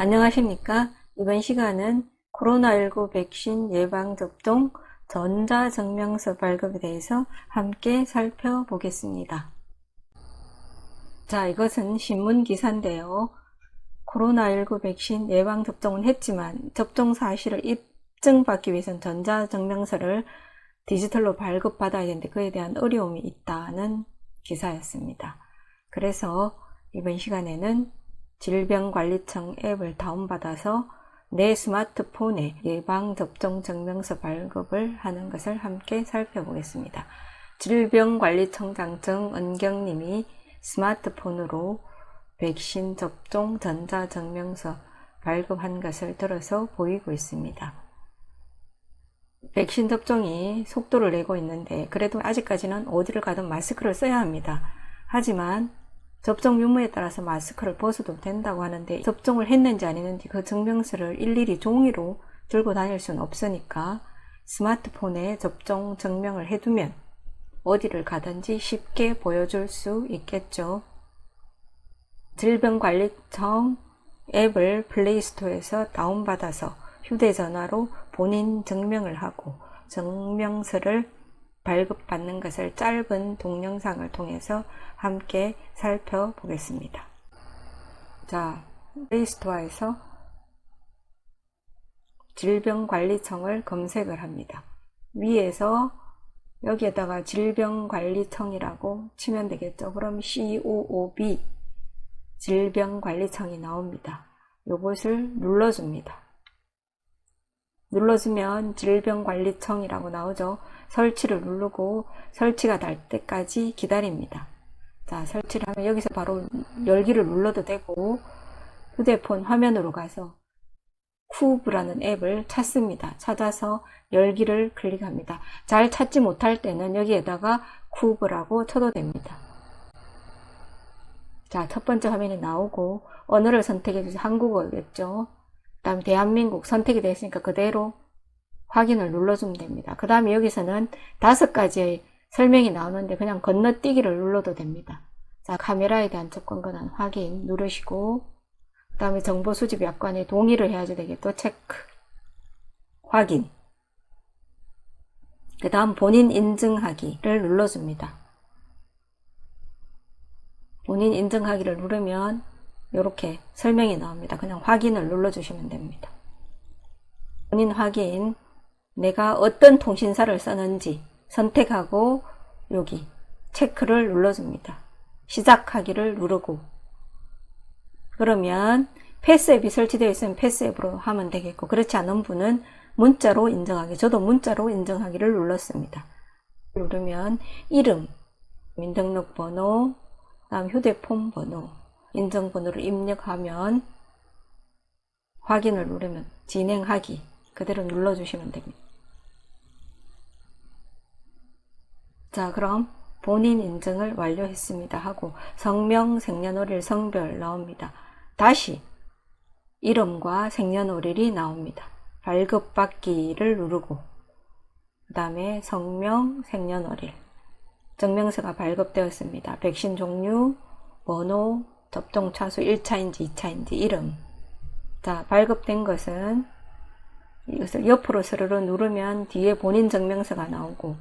안녕하십니까? 이번 시간은 코로나19 백신 예방접종 전자증명서 발급에 대해서 함께 살펴보겠습니다. 자, 이것은 신문 기사인데요. 코로나19 백신 예방접종은 했지만 접종 사실을 입증받기 위해서는 전자증명서를 디지털로 발급받아야 되는데 그에 대한 어려움이 있다는 기사였습니다. 그래서 이번 시간에는 질병관리청 앱을 다운받아서 내 스마트폰에 예방접종 증명서 발급을 하는 것을 함께 살펴보겠습니다. 질병관리청장 정은경님이 스마트폰으로 백신 접종 전자증명서 발급한 것을 들어서 보이고 있습니다. 백신 접종이 속도를 내고 있는데 그래도 아직까지는 어디를 가든 마스크를 써야 합니다. 하지만 접종 유무에 따라서 마스크를 벗어도 된다고 하는데 접종을 했는지 안 했는지 그 증명서를 일일이 종이로 들고 다닐 수는 없으니까 스마트폰에 접종 증명을 해두면 어디를 가든지 쉽게 보여줄 수 있겠죠. 질병관리청 앱을 플레이스토어에서 다운받아서 휴대전화로 본인 증명을 하고 증명서를 발급받는 것을 짧은 동영상을 통해서 함께 살펴보겠습니다. 자, 플레이스토어에서 질병관리청을 검색을 합니다. 위에서 여기에다가 질병관리청이라고 치면 되겠죠. 그럼 COOB 질병관리청이 나옵니다. 요것을 눌러줍니다. 눌러주면 질병관리청이라고 나오죠. 설치를 누르고 설치가 될 때까지 기다립니다. 자, 설치를 하면 여기서 바로 열기를 눌러도 되고 휴대폰 화면으로 가서 쿠브라는 앱을 찾습니다. 찾아서 열기를 클릭합니다. 잘 찾지 못할 때는 여기에다가 쿠브라고 쳐도 됩니다. 자, 첫 번째 화면이 나오고 언어를 선택해 주세요. 한국어겠죠. 그 다음 대한민국 선택이 됐으니까 그대로 확인을 눌러주면 됩니다. 그 다음에 여기서는 다섯 가지의 설명이 나오는데 그냥 건너뛰기를 눌러도 됩니다. 자, 카메라에 대한 접근 권한 확인 누르시고 그 다음에 정보 수집 약관에 동의를 해야지 되겠죠. 체크 확인 그 다음 본인 인증하기를 눌러줍니다. 본인 인증하기를 누르면 이렇게 설명이 나옵니다. 그냥 확인을 눌러주시면 됩니다. 본인 확인 내가 어떤 통신사를 쓰는지 선택하고 여기 체크를 눌러줍니다. 시작하기를 누르고 그러면 패스앱이 설치되어 있으면 패스앱으로 하면 되겠고 그렇지 않은 분은 문자로 인정하기 저도 문자로 인정하기를 눌렀습니다. 누르면 이름, 민등록번호, 다음 휴대폰 번호, 인증번호를 입력하면 확인을 누르면 진행하기 그대로 눌러주시면 됩니다. 자 그럼 본인 인증을 완료했습니다 하고 성명, 생년월일, 성별 나옵니다. 다시 이름과 생년월일이 나옵니다. 발급받기를 누르고 그 다음에 성명, 생년월일 증명서가 발급되었습니다. 백신 종류, 번호, 접종 차수 1차인지 2차인지 이름 자 발급된 것은 이것을 옆으로 스르르 누르면 뒤에 본인 증명서가 나오고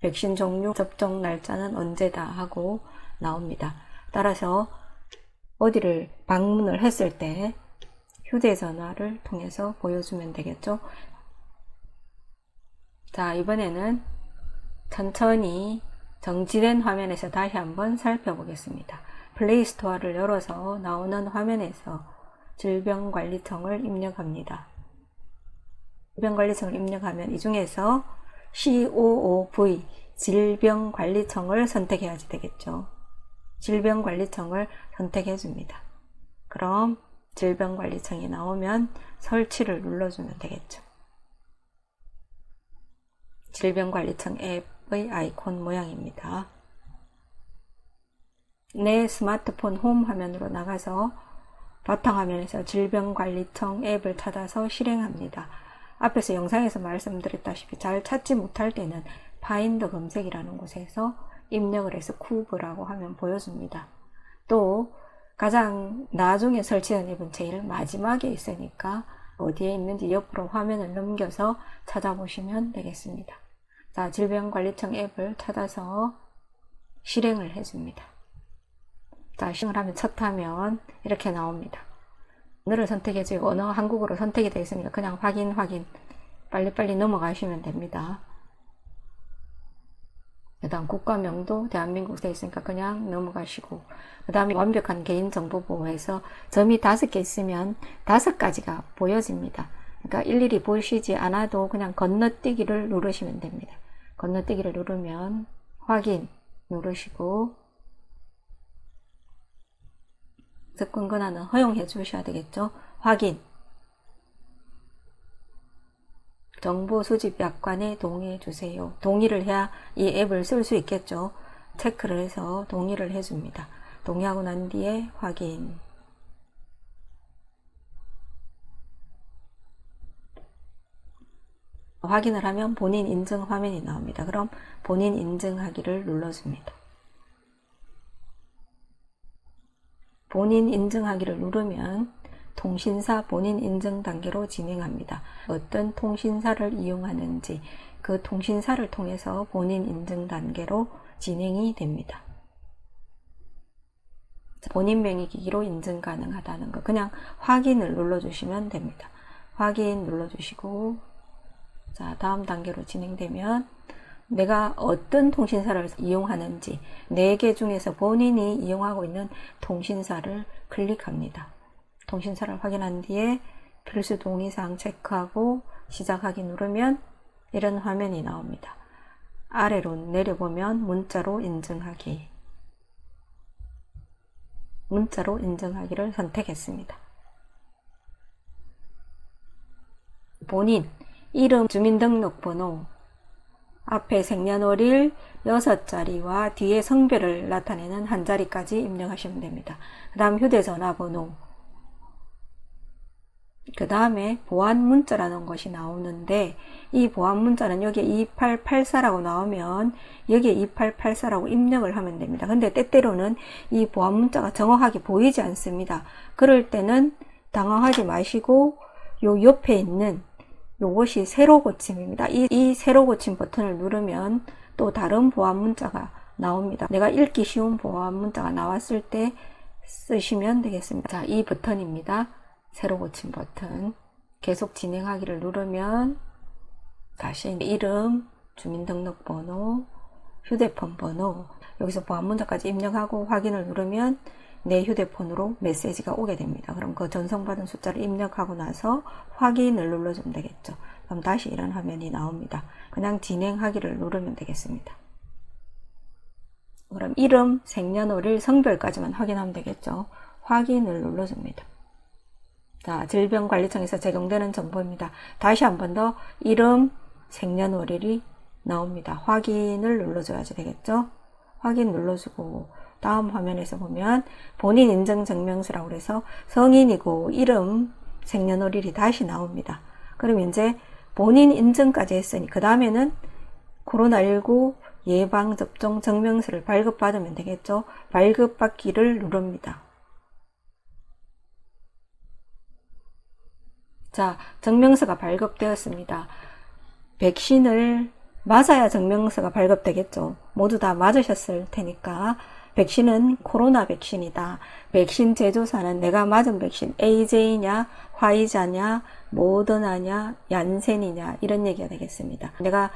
백신 종류, 접종 날짜는 언제다 하고 나옵니다. 따라서 어디를 방문을 했을 때 휴대전화를 통해서 보여주면 되겠죠. 자, 이번에는 천천히 정지된 화면에서 다시 한번 살펴보겠습니다. 플레이스토어를 열어서 나오는 화면에서 질병관리청을 입력합니다. 질병관리청을 입력하면 이 중에서 COOV 질병관리청을 선택해야지 되겠죠. 질병관리청을 선택해 줍니다. 그럼 질병관리청이 나오면 설치를 눌러주면 되겠죠. 질병관리청 앱의 아이콘 모양입니다. 내 스마트폰 홈 화면으로 나가서 바탕화면에서 질병관리청 앱을 찾아서 실행합니다. 앞에서 영상에서 말씀드렸다시피 잘 찾지 못할 때는 파인더 검색이라는 곳에서 입력을 해서 쿠브라고 하면 보여줍니다. 또 가장 나중에 설치된 앱은 제일 마지막에 있으니까 어디에 있는지 옆으로 화면을 넘겨서 찾아보시면 되겠습니다. 자, 질병관리청 앱을 찾아서 실행을 해줍니다. 자, 실행을 하면 첫 화면 이렇게 나옵니다. 언어를 선택해줘요. 언어 한국어로 선택이 되어 있으니까 그냥 확인, 확인. 빨리빨리 넘어가시면 됩니다. 그 다음 국가명도 대한민국 되어 있으니까 그냥 넘어가시고 그 다음에 완벽한 개인정보 보호에서 점이 다섯 개 있으면 다섯 가지가 보여집니다. 그러니까 일일이 보시지 않아도 그냥 건너뛰기를 누르시면 됩니다. 건너뛰기를 누르면 확인 누르시고 접근 권한은 허용해 주셔야 되겠죠. 확인 정보 수집 약관에 동의해 주세요. 동의를 해야 이 앱을 쓸 수 있겠죠. 체크를 해서 동의를 해줍니다. 동의하고 난 뒤에 확인. 확인을 하면 본인 인증 화면이 나옵니다. 그럼 본인 인증하기를 눌러줍니다. 본인 인증하기를 누르면 통신사 본인 인증 단계로 진행합니다. 어떤 통신사를 이용하는지 그 통신사를 통해서 본인 인증 단계로 진행이 됩니다. 본인 명의 기기로 인증 가능하다는 거 그냥 확인을 눌러주시면 됩니다. 확인 눌러주시고 자 다음 단계로 진행되면 내가 어떤 통신사를 이용하는지 4개 중에서 본인이 이용하고 있는 통신사를 클릭합니다. 통신사를 확인한 뒤에 필수 동의사항 체크하고 시작하기 누르면 이런 화면이 나옵니다. 아래로 내려보면 문자로 인증하기 문자로 인증하기를 선택했습니다. 본인, 이름, 주민등록번호, 앞에 생년월일 6자리와 뒤에 성별을 나타내는 한 자리까지 입력하시면 됩니다. 그 다음 휴대전화번호, 그 다음에 보안 문자라는 것이 나오는데 이 보안 문자는 여기에 2884라고 나오면 여기에 2884라고 입력을 하면 됩니다. 근데 때때로는 이 보안 문자가 정확하게 보이지 않습니다. 그럴 때는 당황하지 마시고 요 옆에 있는 요것이 새로 고침입니다. 이, 이 새로 고침 버튼을 누르면 또 다른 보안 문자가 나옵니다. 내가 읽기 쉬운 보안 문자가 나왔을 때 쓰시면 되겠습니다. 자, 이 버튼입니다. 새로 고침 버튼 계속 진행하기를 누르면 다시 이름, 주민등록번호, 휴대폰 번호 여기서 보안 문자까지 입력하고 확인을 누르면 내 휴대폰으로 메시지가 오게 됩니다. 그럼 그 전송받은 숫자를 입력하고 나서 확인을 눌러주면 되겠죠. 그럼 다시 이런 화면이 나옵니다. 그냥 진행하기를 누르면 되겠습니다. 그럼 이름, 생년월일, 성별까지만 확인하면 되겠죠. 확인을 눌러줍니다. 자, 질병관리청에서 제공되는 정보입니다. 다시 한 번 더 이름, 생년월일이 나옵니다. 확인을 눌러줘야지 되겠죠? 확인 눌러주고 다음 화면에서 보면 본인 인증 증명서라고 해서 성인이고 이름, 생년월일이 다시 나옵니다. 그럼 이제 본인 인증까지 했으니 그 다음에는 코로나19 예방접종 증명서를 발급받으면 되겠죠? 발급받기를 누릅니다. 자, 증명서가 발급되었습니다. 백신을 맞아야 증명서가 발급되겠죠. 모두 다 맞으셨을 테니까 백신은 코로나 백신이다. 백신 제조사는 내가 맞은 백신 AJ냐, 화이자냐, 모더나냐, 얀센이냐 이런 얘기가 되겠습니다. 내가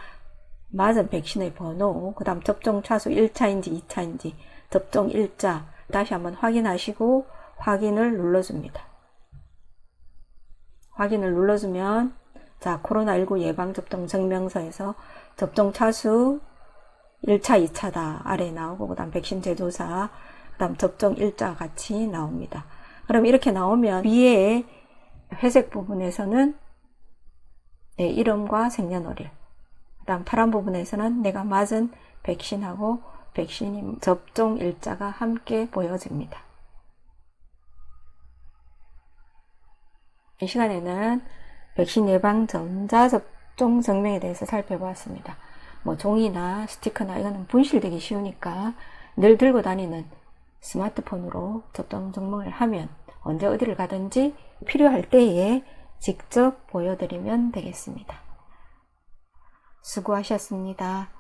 맞은 백신의 번호, 그 다음 접종 차수 1차인지 2차인지 접종 일자 다시 한번 확인하시고 확인을 눌러줍니다. 확인을 눌러주면 자 코로나19 예방접종 증명서에서 접종 차수 1차, 2차다 아래 나오고 그 다음 백신 제조사 그 다음 접종 일자 같이 나옵니다. 그럼 이렇게 나오면 위에 회색 부분에서는 내 이름과 생년월일 그 다음 파란 부분에서는 내가 맞은 백신하고 백신 접종 일자가 함께 보여집니다. 이 시간에는 백신 예방 전자 접종 증명에 대해서 살펴보았습니다. 뭐 종이나 스티커나 이거는 분실되기 쉬우니까 늘 들고 다니는 스마트폰으로 접종 증명을 하면 언제 어디를 가든지 필요할 때에 직접 보여드리면 되겠습니다. 수고하셨습니다.